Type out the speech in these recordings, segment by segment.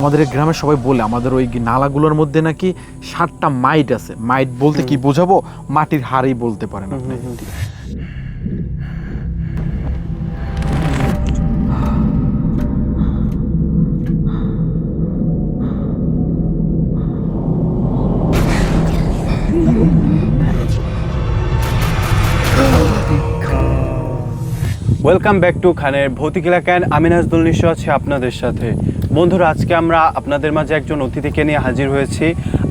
আমাদের গ্রামের গ্রামে সবাই বলে আমাদের ওই নালাগুলোর মধ্যে নাকি সাতটা মাইট আছে। মাইট বলতে কি বোঝাবো? মাটির হারই বলতে পারেন আপনি। ওয়েলকাম ব্যাক টু খানের ভৌতিক এলাকায় আমি নাজদুল নিশো আছি আপনাদের সাথে। বন্ধুরা আজকে আমরা আপনাদের মাঝে একজন অতিথিকে নিয়ে হাজির হয়েছি।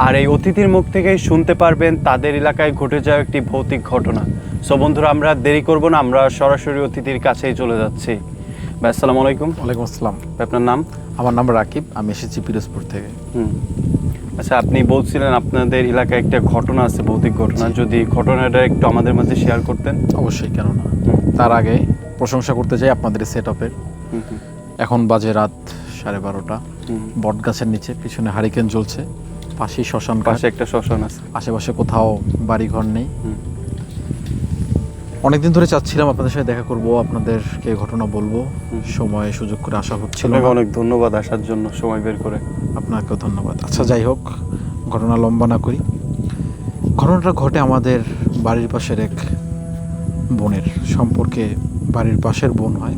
আর এই অতিথির মুখ থেকেই শুনতে পারবেন তাদের এলাকায় ঘটে যাওয়া একটি ভৌতিক ঘটনা। সো বন্ধুরা আমরা দেরি করব না আমরা সরাসরি অতিথির কাছেই চলে যাচ্ছি। ভাই আসসালামু আলাইকুম। ওয়ালাইকুম আসসালাম। ভাই, আপনার নাম? আমার নাম রাকিব আমি এসেছি পিরোজপুর থেকে। হুম। আচ্ছা আপনি বলছিলেন আপনাদের এলাকায় একটা ঘটনা আছে ভৌতিক ঘটনা। যদি ঘটনাটা একটু আমাদের মাঝে শেয়ার করতেন। অবশ্যই কেন না তার আগে প্রশংসা করতে চাই আপনাদের সেট আপের এখন বাজে রাত সাড়ে বারোটা। বট গাছের নিচে পিছনে হারিকেন জ্বলছে। পাশেই শ্মশান পাশে পাশে একটা শ্মশান আছে। আশেপাশে কোথাও বাড়ি ঘর নেই অনেকদিন ধরে চাচ্ছিলাম আপনাদের সাথে দেখা করব আপনাদেরকে ঘটনা বলব। সময় সুযোগ করে আসা হচ্ছিল অনেক ধন্যবাদ আসার জন্য সময় বের করে। আপনাকেও ধন্যবাদ। আচ্ছা যাই হোক ঘটনা লম্বা না করি। ঘটনাটা ঘটে আমাদের বাড়ির পাশের এক বোনের সম্পর্কে বাড়ির পাশের বোন হয়।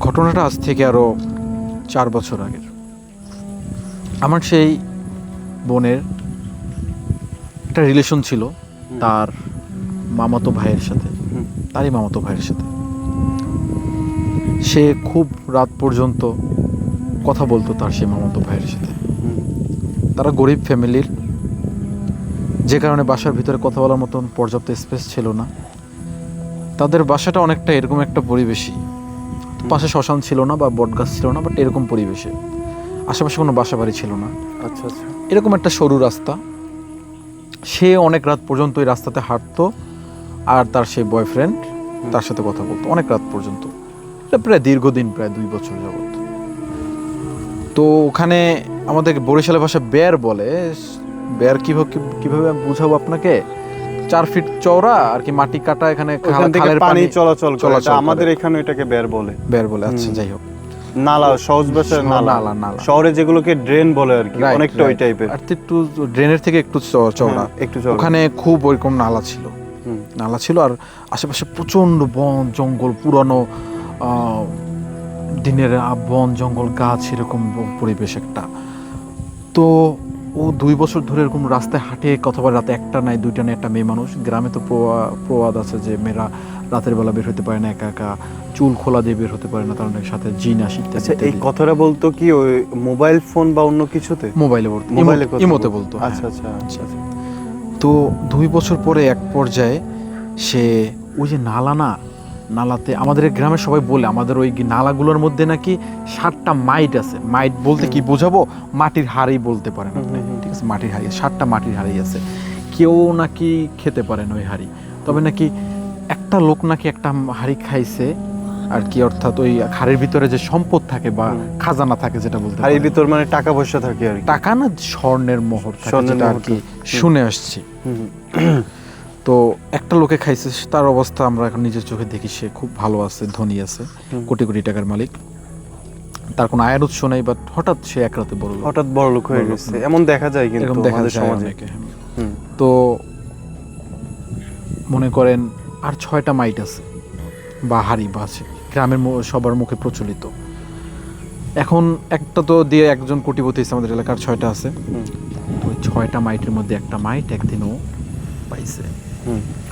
ঘটনাটা আজ থেকে আরও চার বছর আগের। আমার সেই বোনের একটা রিলেশন ছিল তার মামাতো ভাইয়ের সাথে তারই মামাতো ভাইয়ের সাথে। সে খুব রাত পর্যন্ত কথা বলতো তার সেই মামাতো ভাইয়ের সাথে। তারা গরিব ফ্যামিলির যে কারণে বাসার ভিতরে কথা বলার মতন পর্যাপ্ত স্পেস ছিল না। তাদের বাসাটা অনেকটা এরকম একটা পরিবেশই। পাশে শ্মশান ছিল না বা বটগাছ ছিল না বাট এরকম পরিবেশে। আশেপাশে কোনো বাসা বাড়ি ছিল না। আচ্ছা আচ্ছা। এরকম একটা সরু রাস্তা। সে অনেক রাত পর্যন্ত ওই রাস্তাতে হাঁটতো আর তার সেই বয়ফ্রেন্ড তার সাথে কথা বলতো অনেক রাত পর্যন্ত। এটা প্রায় দীর্ঘদিন প্রায় দুই বছর যাবত তো ওখানে আমাদের বরিশালের ভাষা বের বলে। বের কীভাবে কীভাবে বুঝাবো আপনাকে? চার ফিট চওড়া আর কি মাটি কাটা এখানে খালের পানি চলাচল করে। চলাচল আমাদের এখানে এটাকে বের বলে। বের বলে আচ্ছা যাই হোক। নালা সহজ ভাষায় নালা। নালা। শহরে যেগুলোকে ড্রেন বলে আর কি অনেকটা ওই টাইপের আর একটু ড্রেনের থেকে একটু চওড়া। একটু ওখানে খুব ওইরকম নালা ছিল। হুম, নালা ছিল আর আশেপাশে প্রচণ্ড বন জঙ্গল পুরানো আহ, দিনের বন জঙ্গল গাছ এরকম পরিবেশ একটা। তো ও দুই বছর ধরে এরকম রাস্তায় হাঁটে কথা বলে রাতে একটা নাই দুইটা নাই একটা মেয়ে মানুষ। গ্রামে তো প্রবা- প্রবাদ আছে যে মেয়েরা রাতের বেলা বের হতে পারে না একা একা চুল খোলা দিয়ে বের হতে পারে না তার অনেক সাথে জিন আসি আচ্ছা এই কথাটা বলতো কি ওই মোবাইল ফোন বা অন্য কিছুতে? মোবাইলে বলতো মোবাইলে ইমোতে বলতো। বলতো আচ্ছা হ্যাঁ। আচ্ছা আচ্ছা তো দুই বছর পরে এক পর্যায়ে সে ওই যে নালা না নালাতে আমাদের গ্রামে সবাই বলে আমাদের ওই নালাগুলোর মধ্যে নাকি সাতটা মাইট আছে। মাইট বলতে কি বোঝাবো? মাটির হাড়ি বলতে পারেন আপনি আছে মাটির হাড়ি সাতটা মাটির হাড়ি আছে। কেউ নাকি খেতে পারেন ওই হাড়ি। তবে নাকি একটা লোক নাকি একটা হাড়ি খাইছে আর কি অর্থাৎ ওই হাড়ির ভিতরে যে সম্পদ থাকে বা খাজানা থাকে যেটা বলতে পারেন। ভিতর মানে টাকা পয়সা থাকে আর টাকা না স্বর্ণের মোহর যেটা আর কি শুনে আসছি। তো একটা লোকে খাইছে তার অবস্থা আমরা এখন নিজের চোখে দেখি সে খুব ভালো আছে ধনী আছে কোটি কোটি টাকার মালিক। তার কোনো আয়ের উৎস নেই বাট হঠাৎ সে এক রাতে বড় হঠাৎ বড় লোক হয়ে গেছে। এমন দেখা যায় কিন্তু দেখা যায় সমাজে। তো মনে করেন আর ছয়টা মাইট আছে বা হাড়ি বা আছে গ্রামের সবার মুখে প্রচলিত। এখন একটা তো দিয়ে একজন কোটিপতি হয়েছে আমাদের এলাকার ছয়টা আছে। তো ওই ছয়টা মাইটের মধ্যে একটা মাইট একদিনও পাইছে।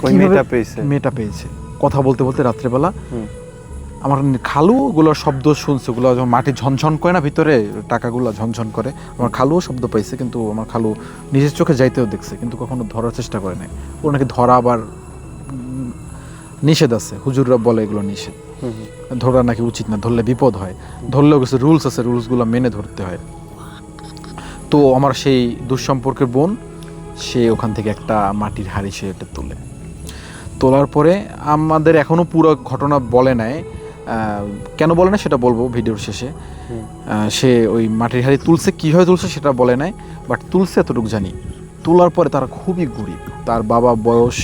ওই মেয়েটা পেয়েছে। মেয়েটা পেয়েছে। কথা বলতে বলতে রাত্রেবেলা আমার খালু ওগুলোর শব্দ শুনছে ওগুলো যখন মাটি ঝনঝন করে না ভিতরে টাকাগুলো ঝনঝন করে। আমার খালুও শব্দ পাইছে কিন্তু আমার খালু নিজের চোখে যাইতেও দেখছে কিন্তু কখনো ধরার চেষ্টা করে নাই। ওর নাকি ধরা আবার নিষেধ আছে হুজুররা বলে এগুলো নিষেধ। ধরা নাকি উচিত না ধরলে বিপদ হয়। ধরলেও কিছু রুলস আছে রুলসগুলো মেনে ধরতে হয়। তো আমার সেই দুঃসম্পর্কের বোন সে ওখান থেকে একটা মাটির হাড়ি সে এটা তোলে। তোলার পরে আমাদের এখনও পুরো ঘটনা বলে নাই আহ, কেন বলে না সেটা বলব ভিডিওর শেষে। সে ওই মাটির হাড়ি তুলছে কীভাবে তুলছে সেটা বলে নাই বাট তুলছে এতটুকু জানি। তোলার পরে তারা খুবই গরিব। তার বাবা বয়স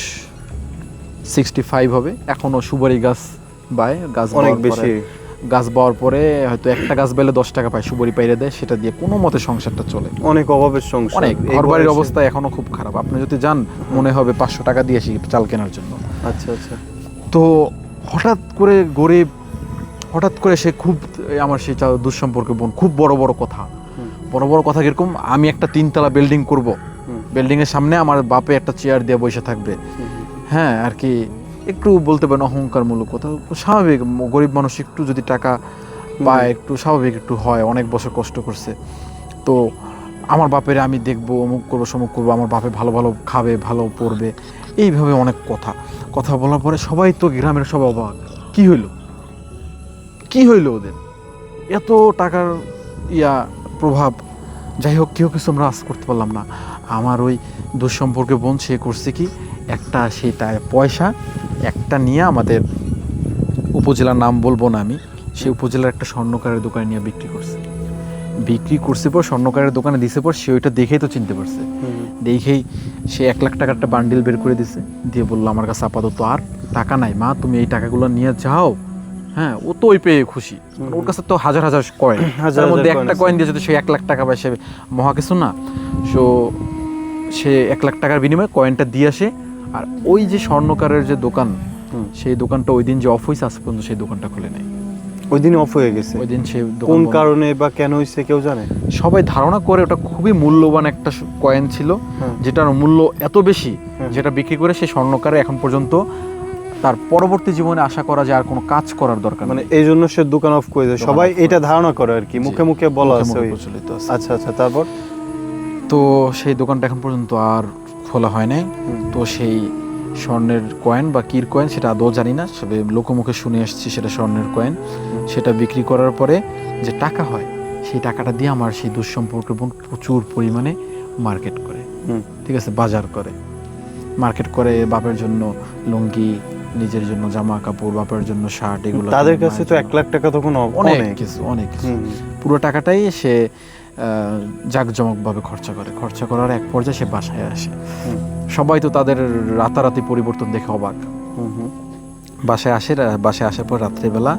সিক্সটি ফাইভ হবে এখনও সুপারি গাছ বায় গাছ অনেক বেশি। গাছ পাওয়ার পরে হয়তো একটা গাছ বেলে দশ টাকা পায় সুবরি পাইরে দেয় সেটা দিয়ে কোনো মতে সংসারটা চলে। অনেক অভাবের সংসার। অনেক। ঘর বাড়ির অবস্থা এখনও খুব খারাপ। আপনি যদি যান মনে হবে পাঁচশো টাকা দিয়ে আসি চাল কেনার জন্য। আচ্ছা আচ্ছা। তো হঠাৎ করে গরিব হঠাৎ করে সে খুব আমার সেই দুঃসম্পর্কে বোন, খুব বড় বড় কথা। বড় বড় কথা কীরকম, আমি একটা তিনতলা বিল্ডিং করব হুম। বিল্ডিং এর সামনে আমার বাপে একটা চেয়ার দিয়ে বসে থাকবে। হ্যাঁ আর কি, একটু বলতে পারেন অহংকারমূলক কথা স্বাভাবিক, গরিব মানুষ একটু যদি টাকা পায়, একটু স্বাভাবিক একটু হয়, অনেক বছর কষ্ট করছে তো আমার বাপের আমি দেখব, অমুক করব, সমুক করব, আমার বাপে ভালো ভালো খাবে, ভালো পড়বে এইভাবে অনেক কথা কথা বলার পরে সবাই তো গ্রামের সব অবাক কী হইল কি হইল ওদের? এত টাকার ইয়া প্রভাব। যাই হোক কেউ কিছু আমরা আজ করতে পারলাম না। আমার ওই দুঃসম্পর্কে বোন সে করছে কি? একটা সেই তা- পয়সা একটা নিয়ে আমাদের উপজেলার নাম বলব না আমি সে উপজেলার একটা স্বর্ণকারের দোকানে নিয়ে বিক্রি করছে। বিক্রি করছে পর স্বর্ণকারের দোকানে দিছে পর সে ওইটা দেখেই তো চিনতে পারছে। দেখেই সে এক লাখ টাকার একটা বান্ডিল বের করে দিছে। দিয়ে বলল আমার কাছে আপাতত আর টাকা নাই মা তুমি এই টাকাগুলো নিয়ে যাও। হ্যাঁ ও তো ওই পেয়ে খুশি। ওর কাছে তো হাজার হাজার কয়েন তার মধ্যে একটা কয়েন দিয়ে যদি সে এক লাখ টাকা পায় সে মহা কিছু না। সো সে এক লাখ টাকার বিনিময়ে কয়েনটা দিয়ে আসে। আর ওই যে স্বর্ণকারের যে দোকান সেই দোকানটা ওই দিন যে অফ হয়েছে আজ পর্যন্ত সেই দোকানটা খুলে নেই। ওই দিন অফ হয়ে গেছে? ওই দিন সে কোন কারণে বা কেন হয়েছে কেউ জানে? সবাই ধারণা করে ওটা খুবই মূল্যবান একটা কয়েন ছিল হ্যাঁ। যেটার মূল্য এত বেশি হ্যাঁ। যেটা বিক্রি করে সে স্বর্ণকারে এখন পর্যন্ত তার পরবর্তী জীবনে আশা করা যায় আর কোনো কাজ করার দরকার মানে এই জন্য সে দোকান অফ করে দেয়। সবাই এটা ধারণা করে আর কি। মুখে মুখে বলা আছে প্রচলিত আচ্ছা আচ্ছা তারপর? তো সেই দোকানটা এখন পর্যন্ত আর খোলা হয় নাই। তো সেই স্বর্ণের কয়েন বা কির কয়েন সেটা আদৌ জানি না। সবে লোকমুখে শুনে এসেছি সেটা স্বর্ণের কয়েন সেটা বিক্রি করার পরে যে টাকা হয় সেই টাকাটা দিয়ে আমার সেই দুঃসম্পর্কের বোন প্রচুর পরিমাণে মার্কেট করে। ঠিক আছে? বাজার করে। মার্কেট করে বাপের জন্য লুঙ্গি নিজের জন্য জামা কাপড় বাপের জন্য শার্ট এগুলো তাদের কাছে তো এক লাখ টাকা তখন অনেক কিছু অনেক কিছু। পুরো টাকাটাই সে জাঁকজমকভাবে খরচা করে। খরচা করার এক পর্যায়ে সে বাসায় আসে। সবাই তো তাদের রাতারাতি পরিবর্তন দেখে অবাক। হুম, হুম। বাসায় আসে বাসায় আসার পর রাত্রেবেলা।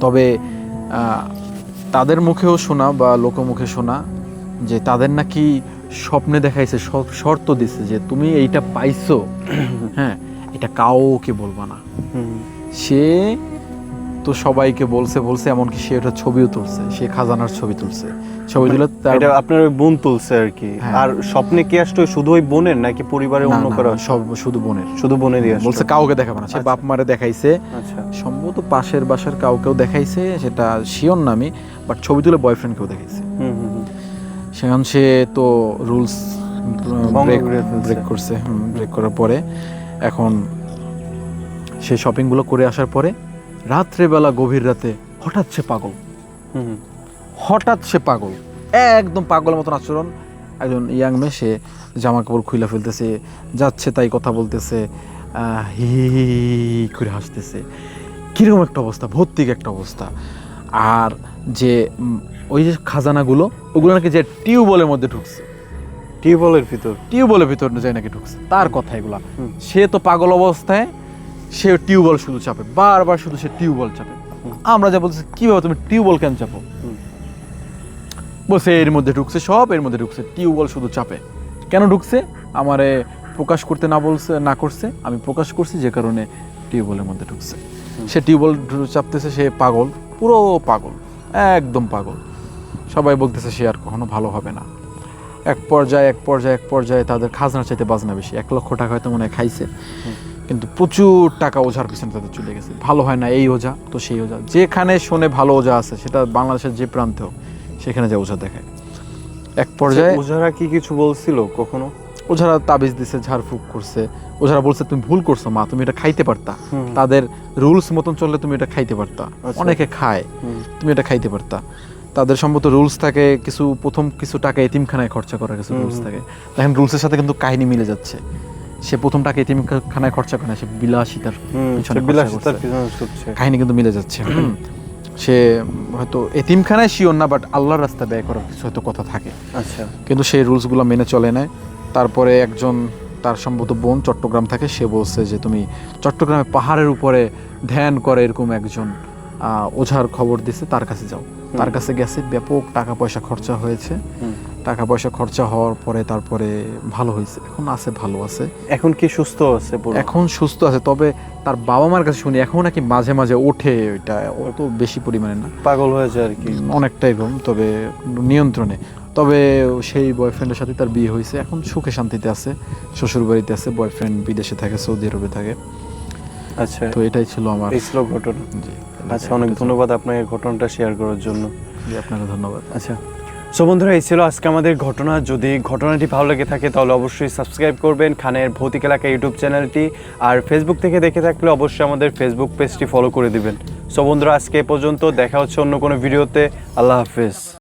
তবে আহ, তাদের মুখেও শোনা বা লোকমুখে শোনা যে তাদের নাকি স্বপ্নে দেখাইছে শর্ত দিছে যে তুমি এইটা পাইছো। হ্যাঁ। এটা কাউকে বলবা না। সে তো সবাইকে বলছে বলছে এমনকি সে ওটা ছবিও তুলছে সে খাজানার ছবি তুলছে। ছবি তুলে এটা আপনার ওই বোন তুলছে আর কি। হ্যাঁ। আর স্বপ্নে কি আসতো শুধু ওই বোনের নাকি পরিবারের অন্য কারও? সব শুধু বোনের। শুধু আসতো। বলছে কাউকে দেখাবে না সে আচ্ছা। বাপ মারে দেখাইছে। আচ্ছা। সম্ভবত পাশের বাসার কাউকেও দেখাইছে সেটা শিওর নামি বাট ছবি তুলে বয়ফ্রেন্ডকেও দেখাইছে। হুম, হুম, হুম। সেখান সে তো রুলস। ব্রেক করছে ব্রেক করার পরে। এখন সে শপিংগুলো করে আসার পরে রাত্রেবেলা গভীর রাতে হঠাৎ সে পাগল। হঠাৎ সে পাগল। একদম পাগলের মতন আচরণ। একজন ইয়াং মেয়ে সে জামা কাপড় খুলে ফেলতেছে যাচ্ছে তাই কথা বলতেছে হি হি হি হি করে হাসতেছে। কীরকম একটা অবস্থা ভৌতিক একটা অবস্থা। আর যে ওই যে খাজানাগুলো ওগুলো নাকি যে টিউবওয়েলের মধ্যে ঢুকছে। টিউবওয়েলের ভিতর। টিউবওয়েলের ভিতর যায় নাকি ঢুকছে। তার কথা এগুলা। সে তো পাগল অবস্থায় সে টিউবওয়েল শুধু চাপে। বারবার শুধু সে টিউবওয়েল চাপে। আমরা যা বলছি কীভাবে তুমি টিউবওয়েল কেন চাপো। বলছে এর মধ্যে ঢুকছে সব এর মধ্যে ঢুকছে। টিউবওয়েল শুধু চাপে। কেন ঢুকছে? আমারে প্রকাশ করতে না বলছে না করছে। আমি প্রকাশ করছি যে কারণে টিউবওয়েলের মধ্যে ঢুকছে। সে টিউবওয়েল চাপতেছে সে পাগল। পুরো পাগল। একদম পাগল। সবাই বলতেছে সে আর কখনো ভালো হবে না। এক পর্যায়ে এক পর্যায়ে এক পর্যায়ে তাদের খাজনা চাইতে বাজনা বেশি। এক লক্ষ টাকা হয়তো মনে হয় খাইছে। কিন্তু প্রচুর টাকা ওঝার পিছনে তাদের চলে গেছে। ভালো হয় না এই ওঝা তো সেই ওঝা। যেখানে শোনে ভালো ওঝা আছে সেটা বাংলাদেশের যে প্রান্তে হোক সেখানে যে ওঝা দেখায়। এক পর্যায়ে ওঝারা কি কিছু বলছিল কখনো? ওঝারা তাবিজ দিছে ঝাড়ফুঁক করছে। ওঝারা বলছে তুমি ভুল করছ মা তুমি এটা খাইতে পারতা। তাদের রুলস মতন চললে তুমি এটা খাইতে পারতা। আচ্ছা। অনেকে খায়। তুমি এটা খাইতে পারতা। তাদের সম্ভবত রুলস থাকে কিছু প্রথম কিছু টাকা এতিমখানায় খরচা করার কিছু রুলস থাকে। দেখেন রুলসের সাথে কিন্তু কাহিনী মিলে যাচ্ছে। সে প্রথম টাকা এতিমখানায় খরচা করে না সে বিলাসিতার পিছনে কাহিনী কিন্তু মিলে যাচ্ছে। সে হয়তো এতিমখানায় শিওর না বাট আল্লাহর রাস্তা ব্যয় করার কিছু হয়তো কথা থাকে। আচ্ছা। কিন্তু সেই রুলসগুলো মেনে চলে নেয় তারপরে একজন তার সম্ভবত বোন চট্টগ্রাম থাকে সে বলছে যে তুমি চট্টগ্রামে পাহাড়ের উপরে ধ্যান করে এরকম একজন আহ, ওঝার খবর দিছে তার কাছে যাও। তার কাছে গেছে ব্যাপক টাকা পয়সা খরচা হয়েছে। টাকা পয়সা খরচা হওয়ার পরে তারপরে ভালো হয়েছে। এখন আছে ভালো আছে। এখন কি সুস্থ আছে এখন সুস্থ আছে তবে তার বাবা মার কাছে শুনি এখন নাকি মাঝে মাঝে ওঠে ওইটা অত বেশি পরিমাণে না। পাগল হয়ে যায় আর কি। অনেকটাই কম তবে নিয়ন্ত্রণে। তবে সেই বয়ফ্রেন্ডের সাথে তার বিয়ে হয়েছে এখন সুখে শান্তিতে আছে শ্বশুর বাড়িতে আছে বয়ফ্রেন্ড বিদেশে থাকে সৌদি আরবে থাকে। আচ্ছা। তো এটাই ছিল আমার ঘটনা। জি। আচ্ছা অনেক ধন্যবাদ আপনাকে ঘটনাটা শেয়ার করার জন্য। জি, আপনাকে ধন্যবাদ। আচ্ছা সো বন্ধুরা এই ছিল আজকে আমাদের ঘটনা। যদি ঘটনাটি ভালো লেগে থাকে তাহলে অবশ্যই সাবস্ক্রাইব করবেন খানের ভৌতিক এলাকা ইউটিউব চ্যানেলটি আর ফেসবুক থেকে দেখে থাকলে অবশ্যই আমাদের ফেসবুক পেজটি ফলো করে দিবেন। সো বন্ধুরা আজকে এ পর্যন্ত। দেখা হচ্ছে অন্য কোনো ভিডিওতে আল্লাহ হাফেজ।